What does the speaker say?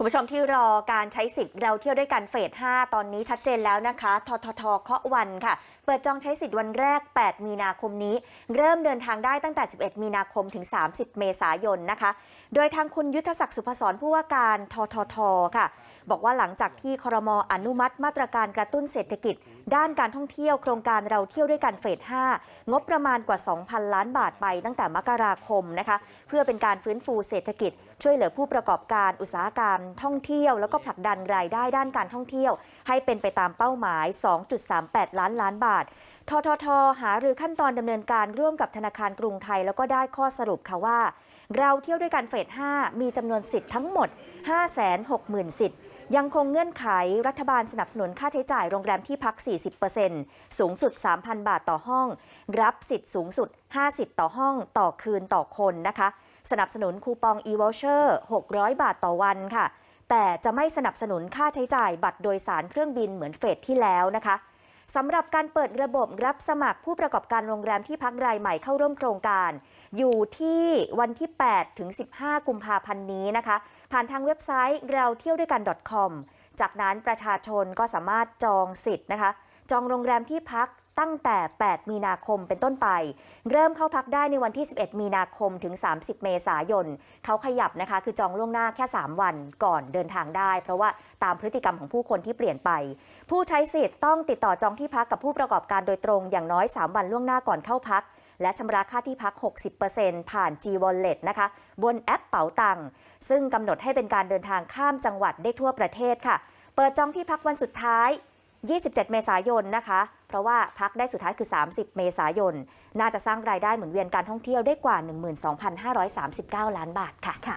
คุณผู้ชมที่รอการใช้สิทธิ์เราเที่ยวด้วยกันเฟส 5 ตอนนี้ชัดเจนแล้วนะคะ ทททเคาะวันค่ะ เปิดจองใช้สิทธิ์วันแรก 8 มีนาคมนี้ เริ่มเดินทางได้ตั้งแต่ 11 มีนาคมถึง 30 เมษายนนะคะ โดยทางคุณยุทธศักดิ์สุพศรผู้ว่าการทททค่ะ บอกว่าหลังจากที่ครมอนุมัติมาตรการกระตุ้นเศรษฐกิจ ด้านการท่องเที่ยวโครงการเราเที่ยวด้วยกันเฟส 5 งบประมาณกว่า 2,000 ล้านบาทไปตั้งแต่มกราคมนะคะ เพื่อเป็นการฟื้นฟูเศรษฐกิจ ช่วยเหลือผู้ประกอบการอุตสาหกรรม ท่องเที่ยว แล้วก็ผลักดันรายได้ด้านการท่องเที่ยว ให้เป็นไปตามเป้าหมาย 2.38 ล้านล้านบาทททท หารือขั้นตอนดำเนินการร่วมกับธนาคารกรุงไทย แล้วก็ได้ข้อสรุปค่ะว่า เราเที่ยวด้วยกันเฟส 5 มีจำนวนสิทธิ์ทั้งหมด 560,000 สิทธิ์ ยังคงเงื่อนไขรัฐบาลสนับสนุนค่าใช้จ่ายโรงแรมที่พัก 40%สูงสุด 3,000 บาทต่อห้อง รับสิทธิ์สูงสุด 50 ต่อห้องต่อคืนต่อคนนะคะ สนับสนุนคูปอง e-voucher 600 บาทต่อวันค่ะ แต่จะไม่สนับสนุนค่าใช้จ่ายบัตรโดยสารเครื่องบินเหมือนเฟสที่แล้วนะคะ สำหรับการเปิดระบบรับสมัครผู้ประกอบการโรงแรมที่พักรายใหม่เข้าร่วมโครงการ อยู่ที่วันที่ 8 ถึง 15 กุมภาพันธ์นี้นะคะ ผ่านทางเว็บไซต์เราเที่ยวด้วยกัน .com จากนั้นประชาชนก็สามารถจองสิทธิ์นะคะ จองโรงแรมที่พัก ตั้งแต่ 8 มีนาคมเป็นต้นไป เริ่มเข้าพักได้ในวันที่ 11 มีนาคมถึง 30 เมษายนเขาขยับนะคะ คือจองล่วงหน้าแค่ 3 วันก่อนเดินทางได้ เพราะว่าตามพฤติกรรมของผู้คนที่เปลี่ยนไป ผู้ใช้สิทธิ์ต้องติดต่อจองที่พักกับผู้ประกอบการโดยตรงอย่างน้อย 3 วันล่วงหน้าก่อนเข้าพัก และชำระค่าที่พัก 60%ผ่าน G Wallet นะคะ บนแอปเป๋าตังค์ซึ่งกำหนดให้เป็นการเดินทางข้ามจังหวัดได้ทั่วประเทศค่ะ เปิดจองที่พักวันสุดท้าย 27 เมษายนนะคะ เพราะว่าพักได้สุดท้ายคือ 30 เมษายน น่าจะสร้างรายได้หมุนเวียนการท่องเที่ยวได้กว่า 12,539 ล้านบาทค่ะค่ะ